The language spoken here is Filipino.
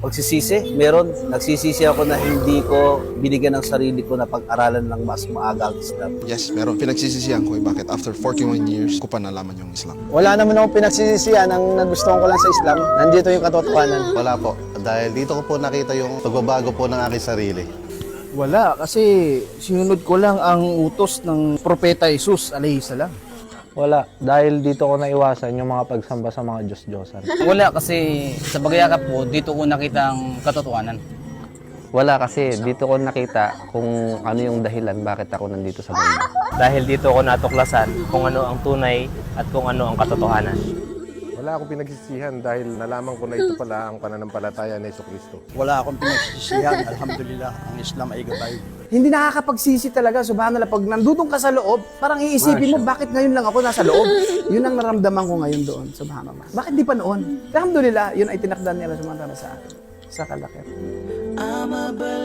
Pagsisisi, meron. Nagsisisi ako na hindi ko binigyan ng sarili ko na pag-aralan ng mas maaga ang Islam. Yes, meron. Pinagsisisihan ko eh, bakit after 41 years ko pa nalaman yung Islam. Wala naman akong pinagsisisihan. Ang nagustuhan ko lang sa Islam, nandito yung katotohanan. Wala po. Dahil dito ko po nakita yung pagbabago po ng aking sarili. Wala, kasi sinunod ko lang ang utos ng Propeta Jesus, alayhi salam. Wala, dahil dito ko naiwasan yung mga pagsamba sa mga Diyos-Diyosan. Wala kasi sa bagayakap po, dito ko nakita ang katotohanan. Wala kasi dito ko nakita kung ano yung dahilan bakit ako nandito sa mundo. Dahil dito ko natuklasan kung ano ang tunay at kung ano ang katotohanan. Wala akong pinagsisihan dahil nalaman ko na ito pala ang pananampalataya ni Yeso Kristo. Wala akong pinagsisisihan. Alhamdulillah, ang Islam ay gabay. Hindi nakakapagsisi talaga, subhanallah. Pag nandutong ka sa loob, parang iisipin mo, bakit ngayon lang ako nasa loob? Yun ang naramdaman ko ngayon doon, subhanallah. Bakit di pa noon? Alhamdulillah, yun ay tinakdan ni Allah subhanahu wa ta'ala sa akin. Sa kalakit. I'm a.